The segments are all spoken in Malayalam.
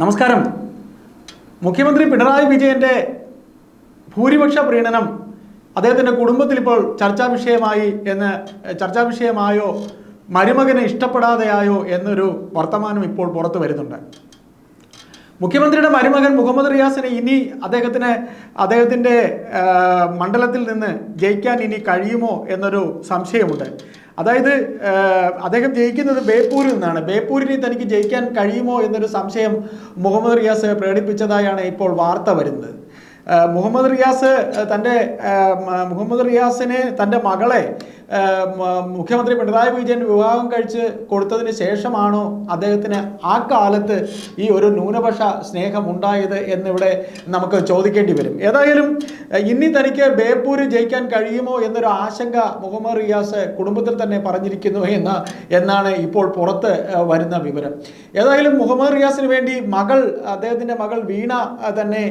നമസ്കാരം. മുഖ്യമന്ത്രി പിണറായി വിജയന്റെ ഭൂരിപക്ഷ പ്രീണനം അദ്ദേഹത്തിന്റെ കുടുംബത്തിൽ ഇപ്പോൾ ചർച്ചാ വിഷയമായി എന്ന് ചർച്ചാ വിഷയമായോ മരുമകനെ ഇഷ്ടപ്പെടാതെയായോ എന്നൊരു വർത്തമാനം ഇപ്പോൾ പുറത്തു വരുന്നുണ്ട്. മുഖ്യമന്ത്രിയുടെ മരുമകൻ മുഹമ്മദ് റിയാസിനെ ഇനി അദ്ദേഹത്തിന് അദ്ദേഹത്തിന്റെ മണ്ഡലത്തിൽ നിന്ന് ജയിക്കാൻ ഇനി കഴിയുമോ എന്നൊരു സംശയമുണ്ട്. അതായത് അദ്ദേഹം ജയിക്കുന്നത് ബേപ്പൂരിൽ നിന്നാണ്. ബേപ്പൂരിൽ തനിക്ക് ജയിക്കാൻ കഴിയുമോ എന്നൊരു സംശയം മുഹമ്മദ് റിയാസ് പ്രകടിപ്പിച്ചതായാണ് ഇപ്പോൾ വാർത്ത വരുന്നത്. മുഹമ്മദ് റിയാസ് തന്റെ മുഹമ്മദ് റിയാസിന് തന്റെ മകളെ മുഖ്യമന്ത്രി പിണറായി വിജയൻ വിവാഹം കഴിച്ച് കൊടുത്തതിന് ശേഷമാണോ അദ്ദേഹത്തിന് ആ കാലത്ത് ഈ ഒരു ന്യൂനപക്ഷ സ്നേഹം ഉണ്ടായത് എന്നിവിടെ നമുക്ക് ചോദിക്കേണ്ടി വരും. ഏതായാലും ഇനി തനിക്ക് ബേപ്പൂര് ജയിക്കാൻ കഴിയുമോ എന്നൊരു ആശങ്ക മുഹമ്മദ് റിയാസ് കുടുംബത്തിൽ തന്നെ പറഞ്ഞിരിക്കുന്നു എന്ന് എന്നാണ് ഇപ്പോൾ പുറത്ത് വരുന്ന വിവരം. ഏതായാലും മുഹമ്മദ് റിയാസിന് വേണ്ടി മകൾ അദ്ദേഹത്തിന്റെ മകൾ വീണ തന്നെ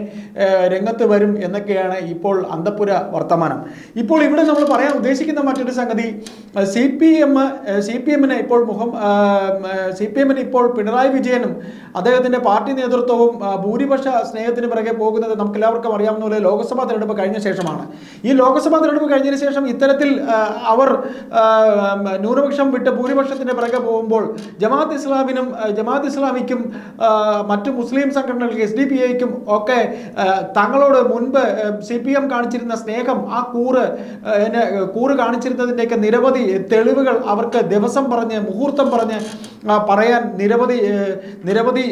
രംഗത്ത് വരും എന്നൊക്കെയാണ് ഇപ്പോൾ അന്തപ്പുര വർത്തമാനം. ഇപ്പോൾ ഇവിടെ നമ്മൾ പറയാൻ ഉദ്ദേശിക്കുന്ന മറ്റൊരു സംഗതി C P M C P എമ്മിന് ഇപ്പോൾ മുഖം സി പി എമ്മിന് ഇപ്പോൾ പിണറായി വിജയനും അദ്ദേഹത്തിന്റെ പാർട്ടി നേതൃത്വവും ഭൂരിപക്ഷ സ്നേഹത്തിന് പിറകെ പോകുന്നത് നമുക്ക് എല്ലാവർക്കും അറിയാവുന്ന പോലെ ലോക്സഭാ തെരഞ്ഞെടുപ്പ് കഴിഞ്ഞ ശേഷമാണ്. ഈ ലോക്സഭാ തെരഞ്ഞെടുപ്പ് കഴിഞ്ഞതിന് ശേഷം ഇത്തരത്തിൽ അവർ ന്യൂനപക്ഷം വിട്ട് ഭൂരിപക്ഷത്തിന്റെ പിറകെ പോകുമ്പോൾ ജമാഅത്ത് ഇസ്ലാമിനും ജമാഅത്ത് ഇസ്ലാമിക്കും മറ്റു മുസ്ലിം സംഘടനകൾക്ക് എസ് ഡി പി ഐക്കും ഒക്കെ തങ്ങളോട് മുൻപ് സി പി എം കാണിച്ചിരുന്ന സ്നേഹം ആ കൂറ് കൂറ് എന്നെ, കൂറ് നിരവധി തെളിവുകൾ അവർക്ക് ദിവസം പറഞ്ഞ് മുഹൂർത്തം പറഞ്ഞ് പറയാൻ നിരവധി നിരവധി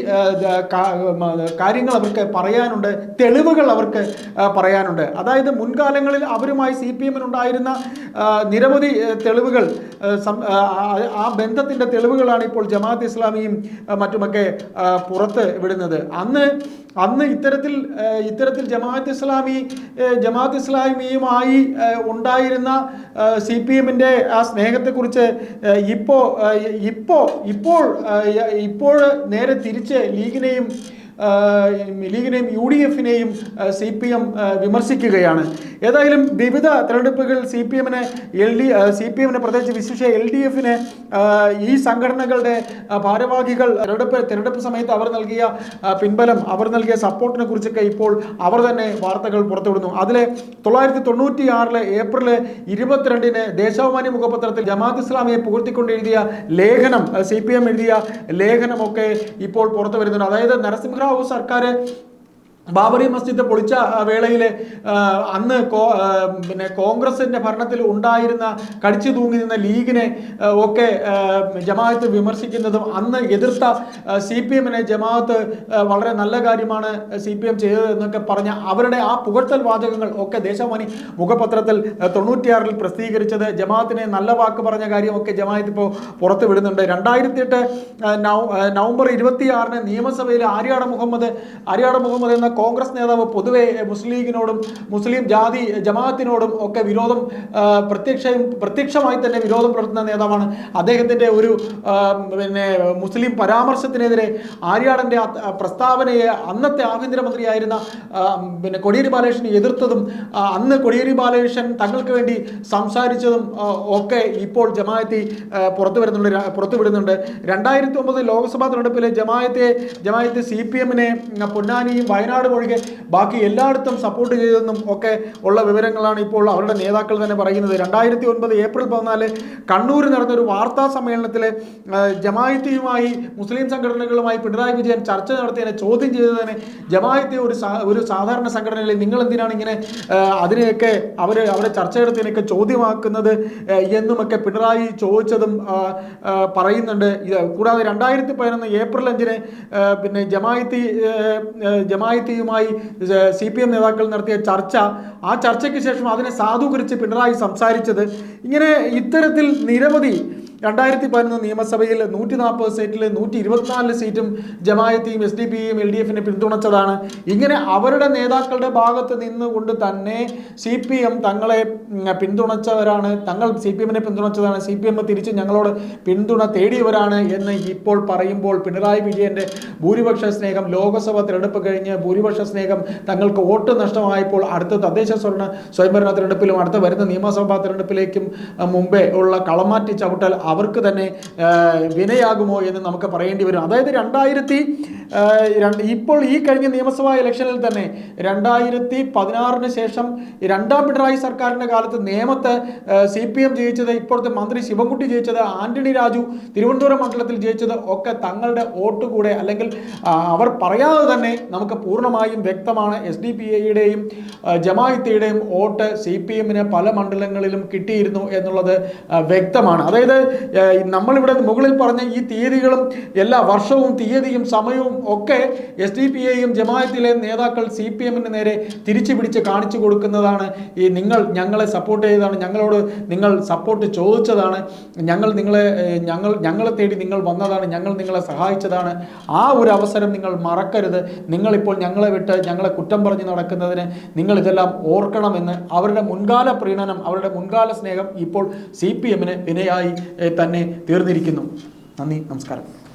കാര്യങ്ങൾ അവർക്ക് പറയാനുണ്ട് തെളിവുകൾ അവർക്ക് പറയാനുണ്ട്. അതായത് മുൻകാലങ്ങളിൽ അവരുമായി സി പി എമ്മിനുണ്ടായിരുന്ന നിരവധി തെളിവുകൾ ആ, ബന്ധത്തിന്റെ തെളിവുകളാണ് ഇപ്പോൾ ജമാഅത്ത് ഇസ്ലാമിയും മറ്റുമൊക്കെ പുറത്ത് വിടുന്നത്. അന്ന് അന്ന് ഇത്തരത്തിൽ ഇത്തരത്തിൽ ജമാഅത്ത് ഇസ്ലാമി ജമാഅത്ത് ഇസ്ലാമിയുമായി ഉണ്ടായിരുന്ന സി പി എമ്മിന്റെ ആ സ്നേഹത്തെക്കുറിച്ച് ഇപ്പോൾ ഇപ്പോൾ ഇപ്പോൾ ഇപ്പോൾ നേരെ തിരിച്ച് ലീഗിനെയും ലീഗിനെയും യു ഡി എഫിനെയും സി പി എം വിമർശിക്കുകയാണ്. ഏതായാലും വിവിധ തെരഞ്ഞെടുപ്പുകൾ സി പി എമ്മിന് എൽ ഡി സി പി എമ്മിനെ പ്രത്യേകിച്ച് വിശേഷ എൽ ഡി എഫിന് ഈ സംഘടനകളുടെ ഭാരവാഹികൾ തെരഞ്ഞെടുപ്പ് തെരഞ്ഞെടുപ്പ് സമയത്ത് അവർ നൽകിയ പിൻബലം അവർ നൽകിയ സപ്പോർട്ടിനെ കുറിച്ചൊക്കെ ഇപ്പോൾ അവർ തന്നെ വാർത്തകൾ പുറത്തുവിടുന്നു. അതിലെ തൊള്ളായിരത്തി തൊണ്ണൂറ്റി ആറിലെ ഏപ്രിൽ ഇരുപത്തിരണ്ടിന് ദേശാഭിമാനി മുഖപത്രത്തിൽ ജമാഅത്ത് ഇസ്ലാമിയെ പുകഴ്ത്തിക്കൊണ്ട് എഴുതിയ ലേഖനം സി പി എം എഴുതിയ ലേഖനമൊക്കെ ഇപ്പോൾ പുറത്തു വരുന്നുണ്ട് അതായത് നരസിംഹറാവു സർക്കാർ ബാബറി മസ്ജിദ് പൊളിച്ച വേളയിൽ അന്ന് പിന്നെ കോൺഗ്രസിന്റെ ഭരണത്തിൽ ഉണ്ടായിരുന്ന കടിച്ചു തൂങ്ങി നിന്ന ലീഗിനെ ഒക്കെ ജമാഅത്ത് വിമർശിക്കുന്നതും അന്ന് എതിർത്ത സി പി എമ്മിനെ ജമാഅത്ത് വളരെ നല്ല കാര്യമാണ് സി പി എം ചെയ്തത് എന്നൊക്കെ പറഞ്ഞ അവരുടെ ആ പുകഴ്ത്തൽ വാചകങ്ങൾ ഒക്കെ ദേശാഭിമാനി മുഖപത്രത്തിൽ തൊണ്ണൂറ്റിയാറിൽ പ്രസിദ്ധീകരിച്ചത്. ജമാഅത്തിനെ നല്ല വാക്ക് പറഞ്ഞ കാര്യമൊക്കെ ജമാഅത്ത് ഇപ്പോൾ പുറത്ത് വിടുന്നുണ്ട്. രണ്ടായിരത്തി എട്ട് നവംബർ ഇരുപത്തിയാറിന് നിയമസഭയിൽ ആര്യാട മുഹമ്മദ് ആര്യാട മുഹമ്മദ് എന്ന കോൺഗ്രസ് നേതാവ് പൊതുവെ മുസ്ലിം ലീഗിനോടും മുസ്ലിം ജാതി ജമാഅത്തിനോടും ഒക്കെ വിരോധം പ്രത്യക്ഷം പ്രത്യക്ഷമായി തന്നെ വിരോധം പുലർത്തുന്ന നേതാവാണ് അദ്ദേഹത്തിന്റെ ഒരു പിന്നെ മുസ്ലിം പരാമർശത്തിനെതിരെ ആര്യാടന്റെ പ്രസ്താവനയെ അന്നത്തെ ആഭ്യന്തരമന്ത്രിയായിരുന്ന പിന്നെ കൊടിയേരി ബാലകൃഷ്ണൻ എതിർത്തതും അന്ന് കൊടിയേരി ബാലകൃഷ്ണൻ തങ്ങൾക്ക് വേണ്ടി സംസാരിച്ചതും ഒക്കെ ഇപ്പോൾ ജമാഅത്തി പുറത്തു വരുന്നുണ്ട് പുറത്തു വിടുന്നുണ്ട്. രണ്ടായിരത്തി ഒമ്പത് ലോക്സഭാ തെരഞ്ഞെടുപ്പിലെ ജമാഅത്തെ ജമാഅത്ത് സി പി എമ്മിനെ പൊന്നാനിയും വയനാടും ഒഴികെ ബാക്കി എല്ലായിടത്തും സപ്പോർട്ട് ചെയ്തെന്നും ഒക്കെ ഉള്ള വിവരങ്ങളാണ് ഇപ്പോൾ അവരുടെ നേതാക്കൾ തന്നെ പറയുന്നത്. രണ്ടായിരത്തി ഒൻപത് ഏപ്രിൽ പതിനാല് കണ്ണൂരിൽ നടന്നൊരു വാർത്താ സമ്മേളനത്തിൽ ജമായത്തിയുമായി മുസ്ലിം സംഘടനകളുമായി പിണറായി വിജയൻ ചർച്ച നടത്തിയതിനെ ചോദ്യം ചെയ്തതിനെ ജമായത്തെ ഒരു ഒരു സാധാരണ സംഘടനയിൽ നിങ്ങൾ എന്തിനാണ് ഇങ്ങനെ അതിനെയൊക്കെ അവർ അവരെ ചർച്ച നടത്തിയതിനൊക്കെ ചോദ്യമാക്കുന്നത് എന്നുമൊക്കെ പിണറായി ചോദിച്ചതും പറയുന്നുണ്ട്. കൂടാതെ രണ്ടായിരത്തി പതിനൊന്ന് ഏപ്രിൽ അഞ്ചിന് പിന്നെ ജമായത്തി ആ, ജമായത്തിയുമായി സി പി എം നേതാക്കൾ നടത്തിയ ചർച്ച. ആ ചർച്ചയ്ക്ക് ശേഷം അതിനെ സാധൂകരിച്ച് പിണറായി സംസാരിച്ചത്. ഇങ്ങനെ ഇത്തരത്തിൽ നിരവധി രണ്ടായിരത്തി പതിനൊന്ന് നിയമസഭയിൽ നൂറ്റി നാൽപ്പത് സീറ്റിൽ നൂറ്റി ഇരുപത്തിനാല് സീറ്റും ജമായത്തെയും എസ് ഡി പിയും എൽ ഡി എഫിനെ പിന്തുണച്ചതാണ്. ഇങ്ങനെ അവരുടെ നേതാക്കളുടെ ഭാഗത്ത് നിന്നുകൊണ്ട് തന്നെ സി പി എം തങ്ങളെ പിന്തുണച്ചവരാണ്. തങ്ങൾ സി പി എമ്മിനെ പിന്തുണച്ചതാണ്. സി പി എം തിരിച്ച് ഞങ്ങളോട് പിന്തുണ തേടിയവരാണ് എന്ന് ഇപ്പോൾ പറയുമ്പോൾ പിണറായി വിജയന്റെ ഭൂരിപക്ഷ സ്നേഹം ലോകസഭ തിരഞ്ഞെടുപ്പ് കഴിഞ്ഞ് ഭൂരിപക്ഷ സ്നേഹം തങ്ങൾക്ക് വോട്ട് നഷ്ടമായപ്പോൾ അടുത്ത തദ്ദേശ സ്വയംഭരണ തിരഞ്ഞെടുപ്പിലും അടുത്ത വരുന്ന നിയമസഭാ തിരഞ്ഞെടുപ്പിലേക്കും മുമ്പേ ഉള്ള കളമാറ്റി ചവിട്ടൽ അവർക്ക് തന്നെ വിനയാകുമോ എന്ന് നമുക്ക് പറയേണ്ടി വരും. അതായത് രണ്ടായിരത്തി ഇപ്പോൾ ഈ കഴിഞ്ഞ നിയമസഭാ ഇലക്ഷനിൽ തന്നെ രണ്ടായിരത്തി പതിനാറിന് ശേഷം രണ്ടാം പിണറായി സർക്കാരിന്റെ കാലത്ത് നേമത്ത് സി പി എം ജയിച്ചത് ഇപ്പോഴത്തെ മന്ത്രി ശിവൻകുട്ടി ജയിച്ചത് ആന്റണി രാജു തിരുവനന്തപുരം മണ്ഡലത്തിൽ ജയിച്ചത് ഒക്കെ തങ്ങളുടെ വോട്ട് കൂടെ അല്ലെങ്കിൽ അവർ പറയാതെ തന്നെ നമുക്ക് പൂർണമായും വ്യക്തമാണ്. എസ് ഡി പി ഐയുടെയും ജമായത്തിയുടെയും വോട്ട് സി പി എമ്മിന് പല മണ്ഡലങ്ങളിലും കിട്ടിയിരുന്നു എന്നുള്ളത് വ്യക്തമാണ്. അതായത് നമ്മളിവിടെ മുകളിൽ പറഞ്ഞ ഈ തീയതികളും എല്ലാ വർഷവും തീയതിയും സമയവും ഒക്കെ എസ് ഡി പി ഐയും ജമായത്തിലെ നേതാക്കൾ സി പി എമ്മിന് നേരെ തിരിച്ചു പിടിച്ച് കാണിച്ചു കൊടുക്കുന്നതാണ് ഈ നിങ്ങൾ ഞങ്ങളെ സപ്പോർട്ട് ചെയ്തതാണ് ഞങ്ങളോട് നിങ്ങൾ സപ്പോർട്ട് ചോദിച്ചതാണ് ഞങ്ങൾ നിങ്ങളെ ഞങ്ങൾ ഞങ്ങളെ തേടി നിങ്ങൾ വന്നതാണ് ഞങ്ങൾ നിങ്ങളെ സഹായിച്ചതാണ്. ആ ഒരു അവസരം നിങ്ങൾ മറക്കരുത്. നിങ്ങളിപ്പോൾ ഞങ്ങളെ വിട്ട് ഞങ്ങളെ കുറ്റം പറഞ്ഞ് നടക്കുന്നതിന് നിങ്ങൾ ഇതെല്ലാം ഓർക്കണമെന്ന് അവരുടെ മുൻകാല പ്രീണനം അവരുടെ മുൻകാല സ്നേഹം ഇപ്പോൾ സി പി എമ്മിന് വിനയായി തന്നെ തീർന്നിരിക്കുന്നു. നന്ദി നമസ്കാരം.